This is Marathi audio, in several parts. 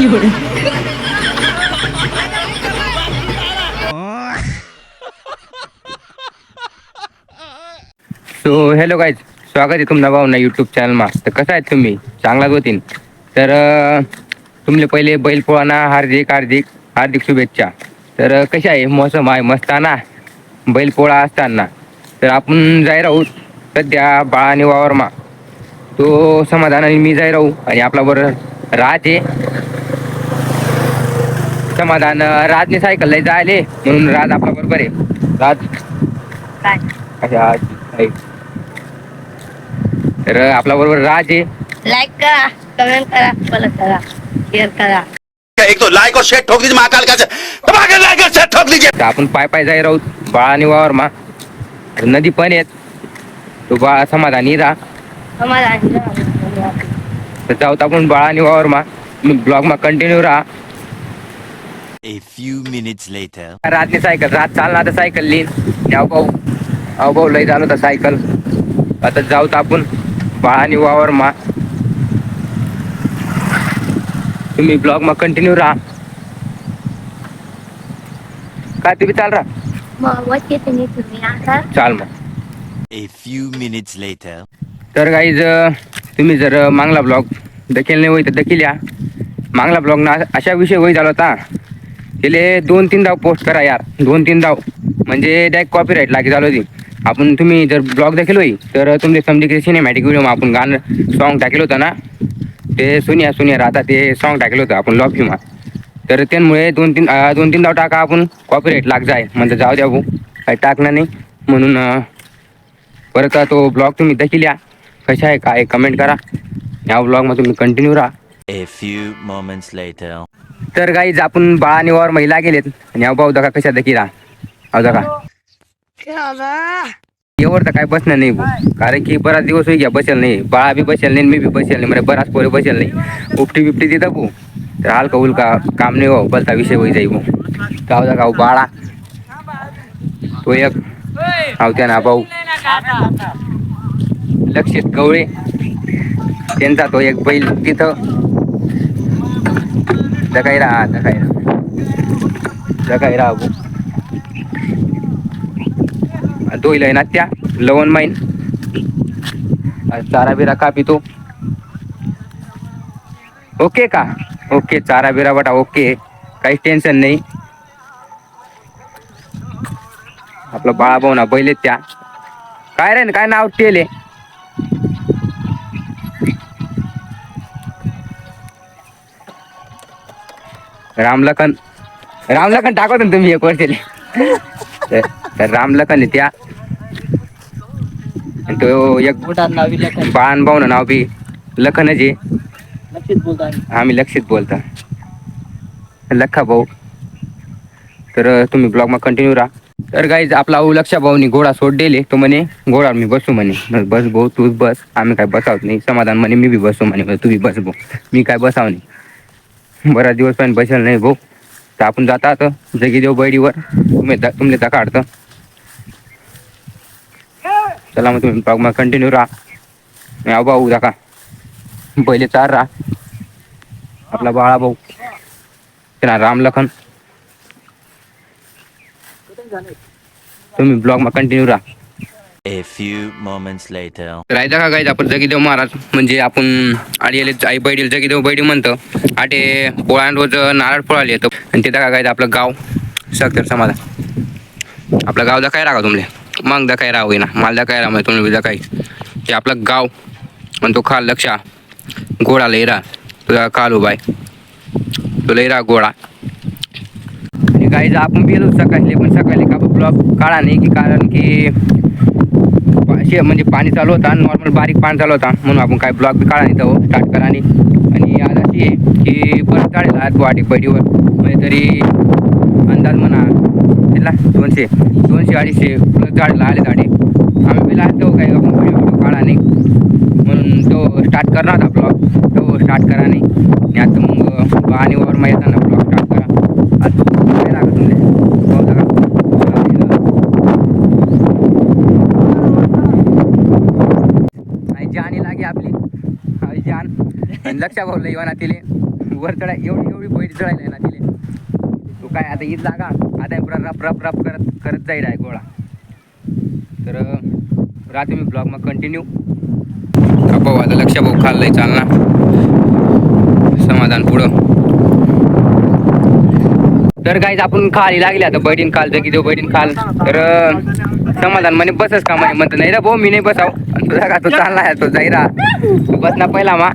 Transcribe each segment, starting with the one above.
सो हॅलो गाईज स्वागत आहे तुमचा भाऊ ना यूट्यूब चॅनलमा तर कसं आहेत तुम्ही? चांगलाच होतीन? तर तुमले पहिले बैलपोळाना हार्दिक हार्दिक हार्दिक शुभेच्छा. तर कशी आहे? मोसम आहे? मस्ताना बैलपोळा असताना. तर आपण जाय राहू सध्या बाळाने वावरमा. तो समाधानाने मी जाय राहू आणि आपला बरोबर राज आहे. समाधान राजने सायकल लय जायले म्हणून राज आपला बरोबर आहे. राज? काय? अच्छा. तर आपला बरोबर राज आहे. लाईक करा कमेंट करा फॉलो करा शेअर करा. एक तो लाइक और शेयर ठोक दीजिए महाकाल का दबा के लाइक और शेयर ठोक दीजिए। तर आपण पाय पाय जाई राहू बाळाने वावर मा. नदी पण येत तो बाळा समाधानी राहा. आम्हाला तर जाऊ तर आपण बाळाने वावर मा. ब्लॉग मा कंटिन्यू राहा. A few minutes later. रातने सायकल रात चालणार तर सायकल लिहिन याव भाऊ. अहो भाऊ लय झालं तर सायकल. आता जाऊ तर आपण. बाळाने वावर मा तुम्ही ब्लॉग मा कंटिन्यू राहा. काय तुम्ही चाल राहा? मग चाल मग. A few minutes later. तर गाईज तुम्ही जर मागला ब्लॉग देखील नाही होई तर देखील या. मागला ब्लॉग ना अशा विषय होई झाला होता. त्याले दोन तीन धाव पोस्ट करा यार. दोन तीन धाव म्हणजे डायरेक्ट कॉपीराईट लागे चालू होती. आपण तुम्ही जर ब्लॉग देखील होई तर तुमचे समजे की सिनेमॅटिक व्हिडिओ आपण गाणं सॉन्ग टाकलं होतं ना? ते सुनिया सुनिया राहता ते सॉन्ग टाकलं होतं आपण लॉफीमा तर त्यामुळे दोन तीन दोन तीन धाव टाका आपण कॉपीराईट लाग जाय. म्हणजे जाऊ द्या भाऊ काही टाकणार नाही. म्हणून परत तो ब्लॉग तुम्ही देखील या. कशा आहे काय कमेंट करा. या ब्लॉगमध्ये तुम्ही कंटिन्यू राहा. तर गाईज आपण बाळा निवार महिला गेलेत. आणि अहो भाऊ दका कशा देखील अहो दका एवढं तर काय बसणार नाही भाऊ. कारण की बराच दिवस होई घ्या बसेल नाही. बाळा बी बसेल नाही मी बी बसेल नाही. म्हणजे बराच पोरे बसेल नाही. उपटी बिपटी तिथं भाऊ. तर हलका उलका काम नाही हो बलता विषय होई जाई भाऊ. गाव दका अहो बाळा. तो एक. आवत्या ना भाऊ. लक्षित गवळे. त्यांचा तो एक बैल तिथं. जगाई राहा जगाई राहा जगाई राहा भाऊ दोईल आहे ना त्या लवण माईन चारा बिरा का पितो ओके का ओके चारा बिरा बटा ओके काही टेन्शन नाही आपलं बाळा भाऊ ना बैल त्या काय रे काय नाव टेले रामलखन रामलखन टाकवतो ना तुम्ही एक वर्षाले तर- रामलखन त्या तो एक बाळान भाऊ ना नाव बी लखनच आहे आम्ही. लक्षित बोलता. लखा भाऊ. तर तुम्ही ब्लॉग मा कंटिन्यू राहा. तर गाईज आपला अहो लक्षा भाऊनी घोडा सोड दिले तो म्हणे घोडा मी बसू म्हणे. बस भाऊ तूच बस. आम्ही काय बसावत नाही. समाधान म्हणे मी बी बसू म्हणे. तू बी बस भाऊ. मी काय बसाव नाही. बराच दिवस पण बसेल नाही भाऊ तर आपण जाता जगी देऊ बैडीवर. तुम्ही दा- तुमले दाखा चला मग तुम्ही ब्लॉग मा कंटिन्यू राहा. या भाऊ दाखा पहिले चार राहा. आपला बाळा भाऊ. त्यांना रामलखन तुम्ही ब्लॉग मग कंटिन्यू राहा. A few moments later. राहायचा का गायचा आपण जगीदेव महाराज म्हणजे आपण आडीले आई बैडील जगीदेव बैडी म्हणतो. आटे पोळान रोज नारळ पोळाले येतो आणि तिथं काय गायचं आपलं गाव सक्तर समाधान आपलं गाव दाखाय राहा तुमले. मग दाखाय राहू ना मला दाखाय राहा म्हणजे तुम्ही बी दाखाय ते आपलं गाव आणि तो खाल लक्षा गोळा लईरा तुझा कालू बाय तो लईरा गोळा गाईज आपण गेलो सकाळी पण सकाळी का ब्लॉग काढा नाही की कारण की शे म्हणजे पाणी चालू होता नॉर्मल बारीक पाणी चालू होता. म्हणून आपण काय ब्लॉक बी काढा नाही तो स्टार्ट करा आणि आणि आज अशी आहे की परत काढेल आज वाटे पैडीवर म्हणजे तरी अंदाज म्हणा. तिला दोनशे दोनशे अडीचशे प्लस झाडला आले झाडे. आम्ही बिला तो काही आपण व्हिडिओ व्हिडिओ काढा नाही. म्हणून तो स्टार्ट करणार होता ब्लॉग तो स्टार्ट करा नाही. आणि आता मग आणि वर माहीत ना ब्लॉग स्टार्ट करा आज काय लागत तुमले हो दादा. आई जान ही लागे आपली आई जान आणि लक्षा भाऊ लई वना तिले. वर चढाय एवढी एवढी बैठ चढायला ना तिले. तो काय आता ही जागा? आता पुरा रप रप रप करत करत जाईल आहे गोळा. तर राहते मी ब्लॉग मग कंटिन्यू भाऊ आता लक्ष भाऊ खाल्लंय चालना समाधान पुढं. तर काहीच आपण खाली लागले आता बैठीन खाल जगी देऊ बैठीन खाल. तर समाधान म्हणे बसच का म्हणे म्हणतो नाही रा भाऊ मी नाही बसाव. तुझा का तो चालला आहे तो जाईरा तू बस ना पहिला मा.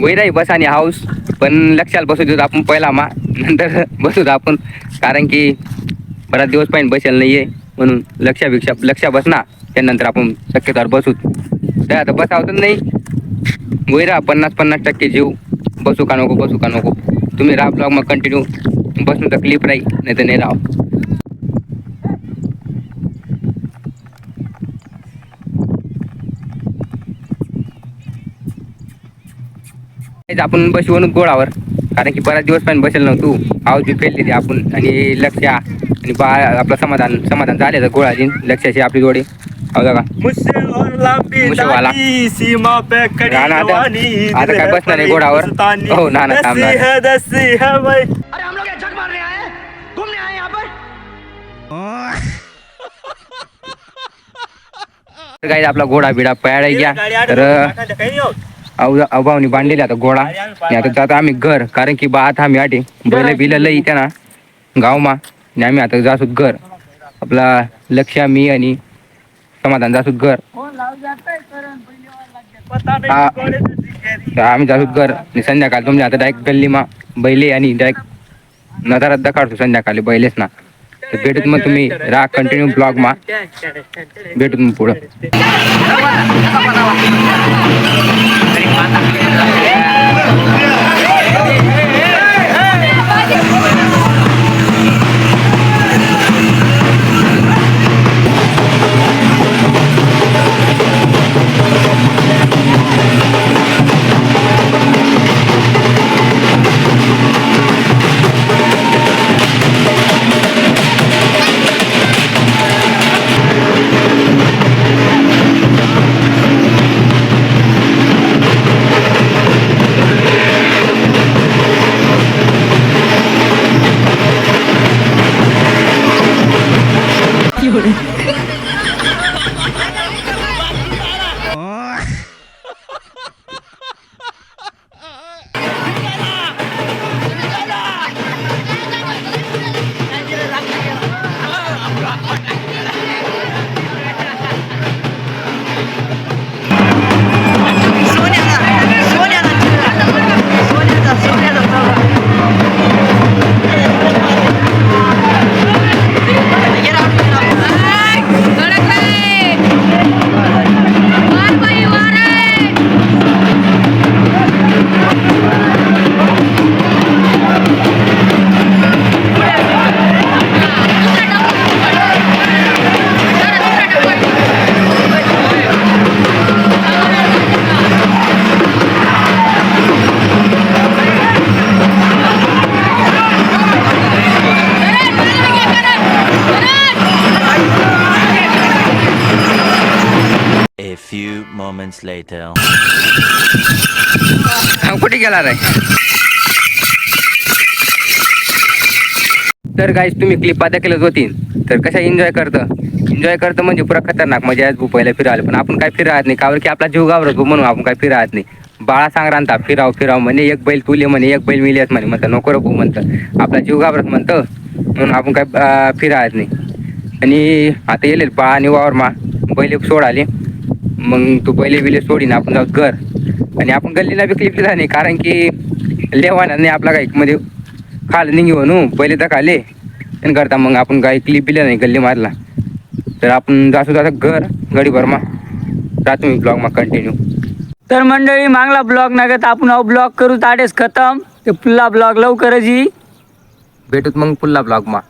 वैराही बस आणि हाऊस. पण लक्षात बसू देऊ आपण पहिला मा नंतर बसू आपण. कारण की बराच दिवस पाहिजे बसेल नाही आहे म्हणून लक्षापेक्षा लक्षा लक्ष बस ना. त्यानंतर आपण शक्यतोवर बसू. तर आता बसावं नाही. वैरा पन्नास पन्नास टक्के जीव. बसू का नको बसू का नको. तुम्ही राहा ब्लॉग मग कंटिन्यू बसून तर क्लिप राहील. नाही तर नाही राहा आपण बसवून गोळावर कारण की बराच दिवस पण बसेल नव्हतो. आवाज बी पेलली आपण. आणि लक्ष आणि बा आपलं समाधान समाधान झाले तर गोळा दिन लक्षाची आपली जोडी. हो का आता- काय है बसणार आहे घोडावर? मस्तानी. हो, ना, ना, थांब, दसी ना. दसी भाई. तर काही आपला घोडा बिडा पयाडा घ्या तर अभावनी बांधलेले आता घोडा आणि आता जातो आम्ही घर कारण की बा आता आम्ही आटे बैल बिल लई त्या ना गावमा आणि आम्ही आता जासू घर आपला लक्ष मी आणि समाधान जासू घर हा. आम्ही जासू घर संध्याकाळ तुमच्या आता डायरेक्ट गल्लीमा बैले आणि डायरेक्ट नजारात काढतो संध्याकाळी बैलेच ना तर भेटूत मग तुम्ही राहा कंटिन्यू ब्लॉग मा भेटूत मग पुढं 啊 moments later. हा, कुठे गेला रे? तर गाईज तुम्ही क्लिप आता केलंच होती. तर कशा एन्जॉय करतं? एन्जॉय करतं म्हणजे पुरा खतरनाक मजा आहे पहिला फिरायला. पण आपण काय फिरायत नाही कावर की आपला जीव घाबरत हो म्हणून आपण काय फिरायत नाही. बाळा सांग रांता फिराव फिराव म्हणे एक बैल तुले म्हणे एक बैल मिळत म्हणे म्हणतं नको नको म्हणतं. आपला जीव घाबरत म्हणतं म्हणून आपण काय अं, फिरायत नाही. आणि आता येईल बाळा आणि वावर मा बैल सोडाले मग तू पहिले बिले सोडीन आपण जाऊ घर. आणि आपण गल्लीला बी क्लिप दिला नाही कारण की लेवाना नाही आपला काही म्हणजे खाल निघी म्हणू पहिले तर खाले. आणि करता मग आपण काही क्लिप दिल्या नाही गल्ली मारला. तर आपण जासू जाता घर मा जातो मी ब्लॉग मग कंटिन्यू तर मंडळी मागला ब्लॉग नगत आपण हा ब्लॉग करू ताडेस खतम. ते पुल्ला ब्लॉग लवकरच भेटूत मग पुन्हा ब्लॉग मा